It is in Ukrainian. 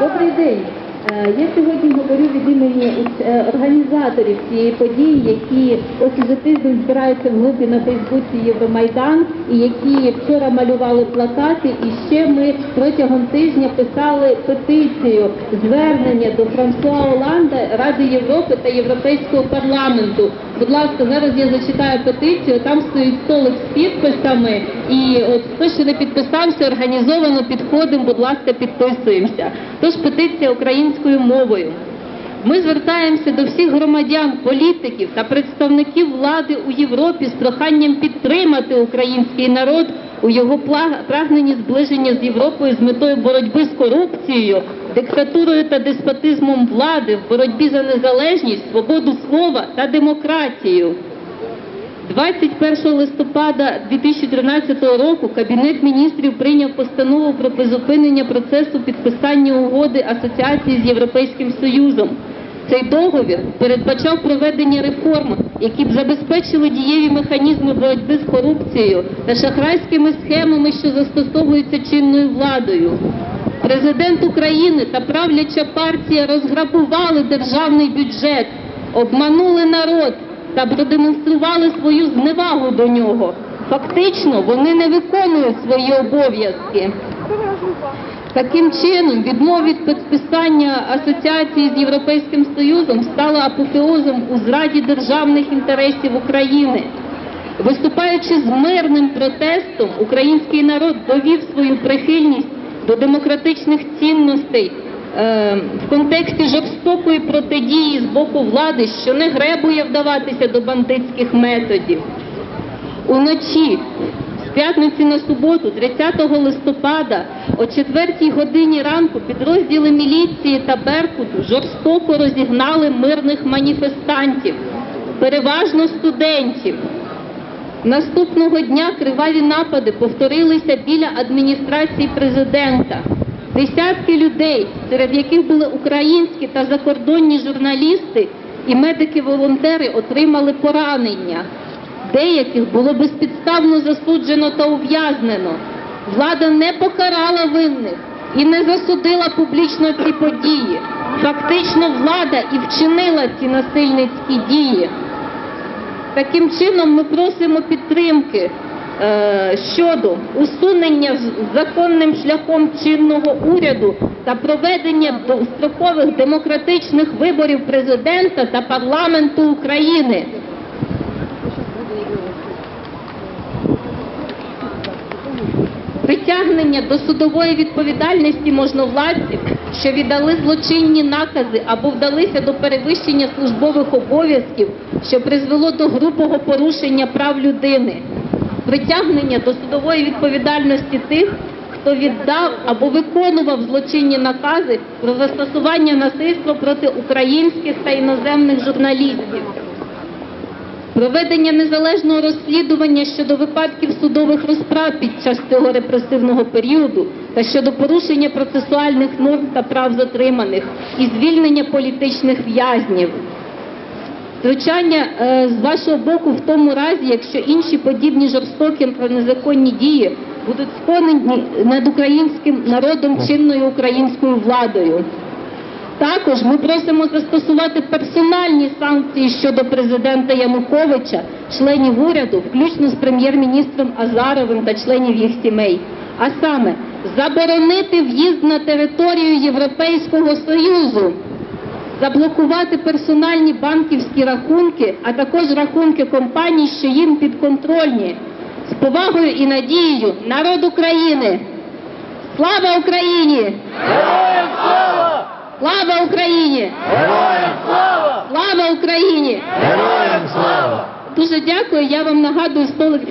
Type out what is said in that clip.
Добрий день. Е, Я сьогодні говорю від імені е, організаторів цієї події, які ось уже тиждень збираються в групі на Фейсбуці Євромайдан, і які вчора малювали плакати. І ще ми протягом тижня писали петицію звернення до Франсуа Оланда, Ради Європи та Європейського парламенту. Будь ласка, зараз я зачитаю петицію. Там стоїть столик з підписами, і от хто ще не підписався, організовано підходимо. Будь ласка, підписуємося. Тож петиція українською мовою. Ми звертаємося до всіх громадян, політиків та представників влади у Європі з проханням підтримати український народ у його прагненні зближення з Європою з метою боротьби з корупцією, диктатурою та деспотизмом влади, в боротьбі за незалежність, свободу слова та демократію. 21 листопада 2013 року Кабінет міністрів прийняв постанову про призупинення процесу підписання угоди асоціації з Європейським Союзом. Цей договір передбачав проведення реформ, які б забезпечили дієві механізми боротьби з корупцією та шахрайськими схемами, що застосовуються чинною владою. Президент України та правляча партія розграбували державний бюджет, обманули народ та продемонстрували свою зневагу до нього. Фактично, вони не виконують свої обов'язки. Таким чином, відмова від підписання асоціації з Європейським Союзом стала апофеозом у зраді державних інтересів України. Виступаючи з мирним протестом, український народ довів свою прихильність до демократичних цінностей в контексті жорстокої протидії з боку влади, що не гребує вдаватися до бандитських методів. Уночі з п'ятниці на суботу, 30 листопада, о 4 годині ранку підрозділи міліції та Беркуту жорстоко розігнали мирних маніфестантів, переважно студентів. Наступного дня криваві напади повторилися біля адміністрації президента. Десятки людей, серед яких були українські та закордонні журналісти і медики-волонтери, отримали поранення. Деяких було безпідставно засуджено та ув'язнено. Влада не покарала винних і не засудила публічно ці події. Фактично, влада і вчинила ці насильницькі дії. Таким чином ми просимо підтримки щодо усунення законним шляхом чинного уряду та проведення дострокових демократичних виборів президента та парламенту України. Притягнення до судової відповідальності можновладців, що віддали злочинні накази або вдалися до перевищення службових обов'язків, що призвело до грубого порушення прав людини. Притягнення до судової відповідальності тих, хто віддав або виконував злочинні накази про застосування насильства проти українських та іноземних журналістів. Проведення незалежного розслідування щодо випадків судових розправ під час цього репресивного періоду та щодо порушення процесуальних норм та прав затриманих і звільнення політичних в'язнів. Втручання е, з вашого боку в тому разі, якщо інші подібні жорстокі та незаконні дії будуть скоєні над українським народом чинною українською владою. Також ми просимо застосувати персональні санкції щодо президента Януковича, членів уряду, включно з прем'єр-міністром Азаровим та членів їх сімей. А саме заборонити в'їзд на територію Європейського Союзу, заблокувати персональні банківські рахунки, а також рахунки компаній, що їм підконтрольні. З повагою і надією народ України. Слава Україні! Героям слава! Слава Україні! Героям слава! Слава Україні! Героям слава! Дуже дякую. Я вам нагадую столик